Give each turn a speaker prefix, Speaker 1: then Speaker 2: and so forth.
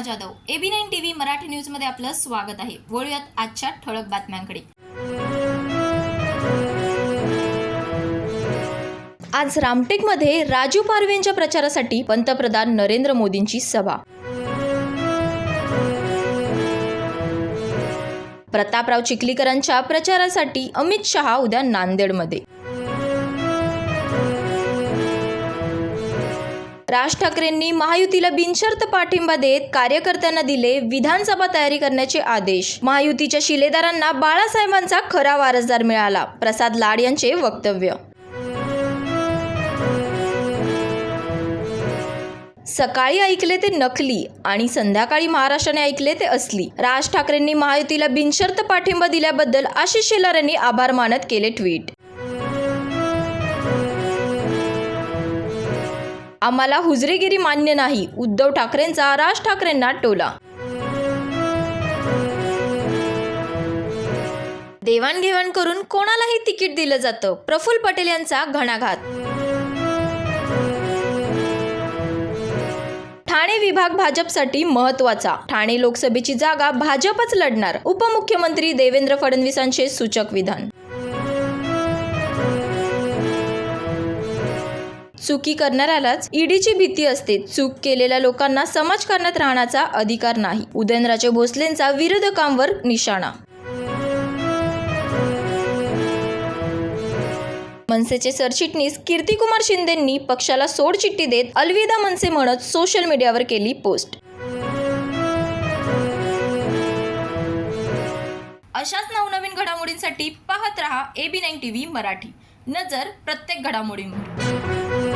Speaker 1: Jadhav A B nine TV Marathi न्यूजमध्ये आपलं स्वागत आहे. वळूयात आजच्या ठळक बातम्यांकडे. आज रामटेकमध्ये राजू पारवेंच्या प्रचारासाठी पंतप्रधान नरेंद्र मोदींची सभा. प्रतापराव चिखलीकरांच्या प्रचारासाठी अमित शहा उद्या नांदेडमध्ये. राज ठाकरेंनी महायुतीला बिनशर्त पाठिंबा देत कार्यकर्त्यांना दिले विधानसभा तयारी करण्याचे आदेश. महायुतीच्या शिलेदारांना बाळासाहेबांचा खरा वारसदार मिळाला. प्रसाद लाड यांचे वक्तव्य. सकाळी ऐकले ते नकली आणि संध्याकाळी महाराष्ट्राने ऐकले ते असली. राज ठाकरेंनी महायुतीला बिनशर्त पाठिंबा दिल्याबद्दल आशिष शेलार यांनी आभार मानत केले ट्विट. आम्हाला हुजरेगिरी मान्य नाही. उद्धव ठाकरेंचा राज ठाकरेंना टोला. देवाणघेवाण करून कोणालाही तिकीट दिलं जातं. प्रफुल्ल पटेल यांचा घणाघात. ठाणे विभाग भाजपसाठी महत्त्वाचा ठाणे लोकसभेची जागा भाजपच लढणार. उपमुख्यमंत्री देवेंद्र फडणवीसांचे सूचक विधान. चुकी करणाऱ्यालाच ईडीची भीती असते. चूक केलेल्या लोकांना समाजकारणात राहण्याचा अधिकार नाही. उदयनराजे भोसलेंचा विरोधकांवर निशाणा. मनसेचे सरचिटणीस कीर्तिकुमार शिंदेंनी पक्षाला सोडचिठ्ठी देत अलविदा मनसे म्हणत सोशल मीडियावर केली पोस्ट. अशाच नवनवीन घडामोडींसाठी पाहत रहा एबी नाईन टीव्ही मराठी. नजर प्रत्येक घडामोडींवर.